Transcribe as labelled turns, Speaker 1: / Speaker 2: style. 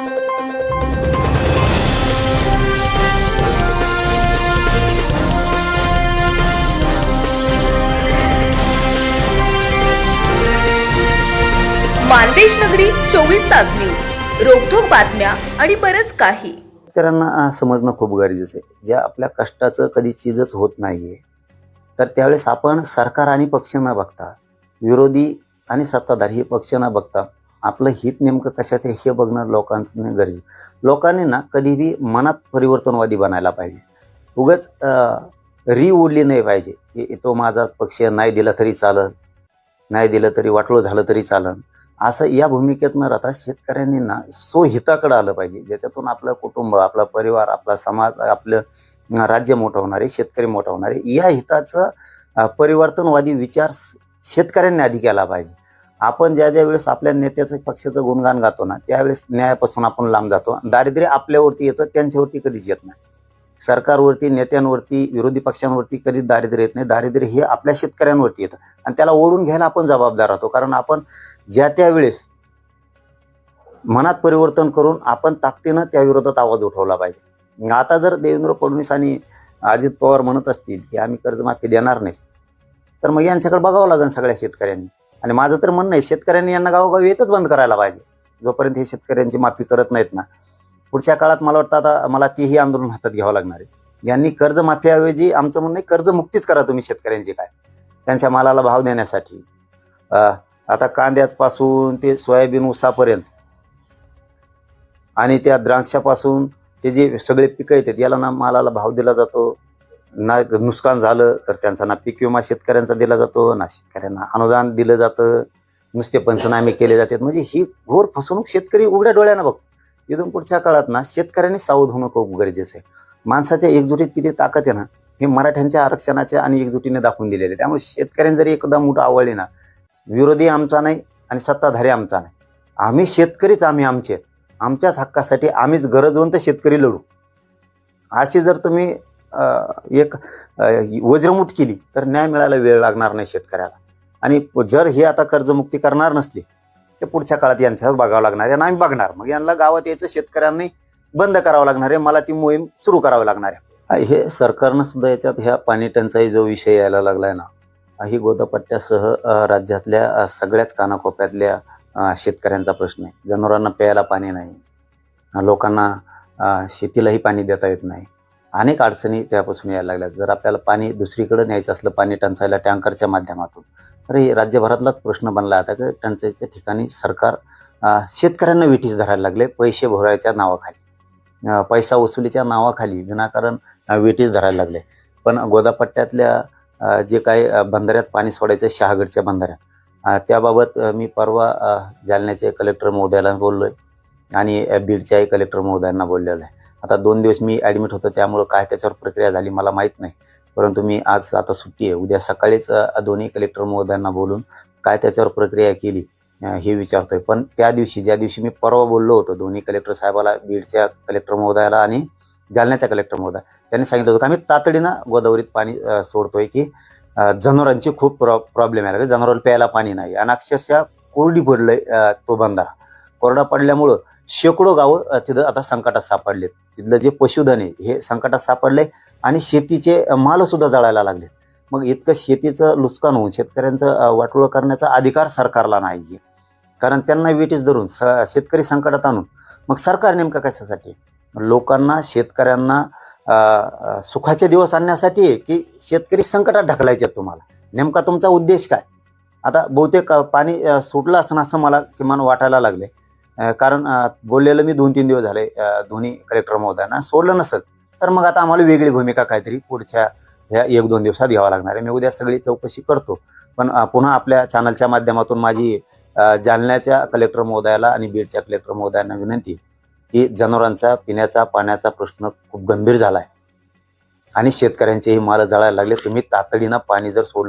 Speaker 1: मानदेश नगरी चोवीस तास न्यूज. रोखोक बातम्या आणि बरंच काही.
Speaker 2: शेतकऱ्यांना समजणं खूप गरजेचं आहे. ज्या आपल्या कष्टाचं कधी चीजच होत नाहीये तर त्यावेळेस आपण सरकार आणि पक्ष न बघता विरोधी आणि सत्ताधारी हे पक्ष न बघता आपलं हित नेमकं कशात आहे हे बघणं लोकांचं गरजे लोकांनी ना कधीबी मनात परिवर्तनवादी बनायला पाहिजे. उगाच री उडली नाही पाहिजे. की तो माझा पक्ष नाही दिला तरी चालन नाही दिलं तरी वाटलं झालं तरी चालन असं या भूमिकेत न राहता शेतकऱ्यांनी ना स्वहिताकडं आलं पाहिजे. ज्याच्यातून आपलं कुटुंब आपला परिवार आपला समाज आपलं राज्य मोठं होणारे शेतकरी मोठं होणारे या हिताचं परिवर्तनवादी विचार शेतकऱ्यांनी आधी केला पाहिजे. आपण ज्या ज्या वेळेस आपल्या नेत्याचं पक्षाचं गुणगान गातो ना त्यावेळेस न्यायापासून आपण लांब जातो. दारिद्र्य आपल्यावरती येतं त्यांच्यावरती कधीच येत नाही. सरकारवरती नेत्यांवरती विरोधी पक्षांवरती कधीच दारिद्र्य येत नाही. दारिद्र्य हे आपल्या शेतकऱ्यांवरती येतं. आणि त्याला ओढून घ्यायला आपण जबाबदार राहतो. कारण आपण ज्या त्या वेळेस मनात परिवर्तन करून आपण ताकदीनं त्या विरोधात आवाज उठवला पाहिजे. आता जर देवेंद्र फडणवीस आणि अजित पवार म्हणत असतील की आम्ही कर्जमाफी देणार नाही तर मग यांच्याकडे बघावं लागेल सगळ्या शेतकऱ्यांनी. आणि माझं तर म्हणणं आहे शेतकऱ्यांनी यांना गावोगावी याच बंद करायला पाहिजे. जोपर्यंत हे शेतकऱ्यांची माफी करत नाहीत ना. पुढच्या काळात मला वाटतं आता मला तीही आंदोलन हातात घ्यावं लागणार आहे. यांनी कर्जमाफीऐवजी आमचं म्हणणं आहे कर्जमुक्तीच करा तुम्ही शेतकऱ्यांची काय. त्यांच्या मालाला भाव देण्यासाठी. आता कांद्यापासून ते सोयाबीन ऊसापर्यंत आणि त्या द्राक्षापासून ते जे सगळे पिकं येतात याला ना मालाला भाव दिला जातो. ना नुकसान झालं तर त्यांचा ना पीक विमा शेतकऱ्यांचा दिला जातो ना शेतकऱ्यांना अनुदान दिलं जातं. नुसते पंचनामे केले जातात. म्हणजे ही घोर फसवणूक शेतकरी उघड्या डोळ्यानं बघतो. इथून पुढच्या काळात ना शेतकऱ्यांनी सावध होणं खूप गरजेचं आहे. माणसाच्या एकजुटीत किती ताकद आहे ना हे मराठ्यांच्या आरक्षणाच्या आणि एकजुटीने दाखवून दिलेले. आहे. त्यामुळे शेतकऱ्यांनी जरी एकदा मोठं आवडले ना विरोधी आमचा नाही आणि सत्ताधारी आमचा नाही. आम्ही शेतकरीच आम्ही आमचे. आहेत. आमच्याच हक्कासाठी आम्हीच गरजवंत शेतकरी लढू. अशी जर तुम्ही एक वज्रमुट केली तर न्याय मिळायला वेळ लागणार नाही शेतकऱ्याला. आणि जर हे आता कर्जमुक्ती करणार नसली तर पुढच्या काळात यांच्यावर बघावं लागणार आहे आणि आम्ही बघणार. मग यांना गावात यायचं शेतकऱ्यांनी बंद करावं लागणार आहे मला ती मोहीम सुरू करावी लागणार आहे. हे सरकारनं सुद्धा याच्यात ह्या पाणी टंचाई जो विषय यायला लागलाय ना ही गोदापट्ट्यासह राज्यातल्या सगळ्याच कानाकोपऱ्यातल्या शेतकऱ्यांचा प्रश्न आहे. जनावरांना प्यायला पाणी नाही. लोकांना शेतीलाही पाणी देता येत नाही. अनेक अडचणी त्यापासून यायला लागल्या जर आपल्याला पाणी दुसरीकडे न्यायचं असलं पाणी टंचायला टँकरच्या माध्यमातून तर हे राज्यभरातलाच प्रश्न बनला. आता की टंचाईच्या ठिकाणी सरकार शेतकऱ्यांना विठीस धरायला लागले पैसे भरायच्या नावाखाली. पैसा वसुलीच्या नावाखाली विनाकारण अ, विठीस धरायला लागले. पण गोदापट्ट्यातल्या जे काही बंधाऱ्यात पाणी सोडायचं आहे शहागडच्या बंधाऱ्यात त्याबाबत मी परवा जालन्याचे कलेक्टर महोदयाला बोललो आहे आणि बीडच्याही कलेक्टर महोदयांना बोललेलं आहे. आता दोन दिवस मी ॲडमिट होतो त्यामुळं काय त्याच्यावर प्रक्रिया झाली मला माहीत नाही. परंतु मी आज आता सुट्टी आहे. उद्या सकाळीच दोन्ही कलेक्टर महोदयांना बोलून काय त्याच्यावर प्रक्रिया केली हे विचारतोय. पण त्या दिवशी ज्या दिवशी मी परवा बोललो होतो दोन्ही कलेक्टर साहेबाला बीडच्या कलेक्टर महोदयाला आणि जालन्याच्या कलेक्टर महोदय त्यांनी सांगितलं होतं की आम्ही तातडीनं गोदावरीत पाणी सोडतोय की जनावरांची खूप प्रॉ प्रॉब्लेम आहे. जनावर प्यायला पाणी नाही. आणि अक्षरशः कोरडी पडलंय तो बंधारा. कोरडा पडल्यामुळं शेकडो गावं तिथं आता संकटात सापडलेत. तिथलं जे पशुधन आहे हे संकटात सापडले आणि शेतीचे मालसुद्धा जळायला लागले मग इतकं शेतीचं नुकसान होऊन शेतकऱ्यांचं वाटोळं करण्याचा अधिकार सरकारला नाही कारण त्यांना वेटीस धरून स शेतकरी संकटात आणून मग सरकार नेमकं कशासाठी? लोकांना शेतकऱ्यांना सुखाचे दिवस आणण्यासाठी की शेतकरी संकटात ढकलायचे आहेत तुम्हाला? नेमका तुमचा उद्देश काय? आता बहुतेक पाणी सुटलं असं असं मला किमान वाटायला लागले कारण बोललेलं मी दोन तीन दिवस झाले दोन्ही कलेक्टर महोदयांना. सोडलं नसत. तर मग आता आम्हाला वेगळी भूमिका काहीतरी पुढच्या ह्या एक दोन दिवसात घ्यावा लागणार आहे. मी उद्या सगळी चौकशी करतो. पण पुन्हा आपल्या चॅनलच्या माध्यमातून माझी जालन्याच्या कलेक्टर महोदयाला आणि बीडच्या कलेक्टर महोदयांना विनंती की जनावरांचा पिण्याचा पाण्याचा प्रश्न खूप गंभीर झाला आहे आणि शेतकऱ्यांचेही माल जळायला लागले. तुम्ही तातडीनं पाणी जर सोडलं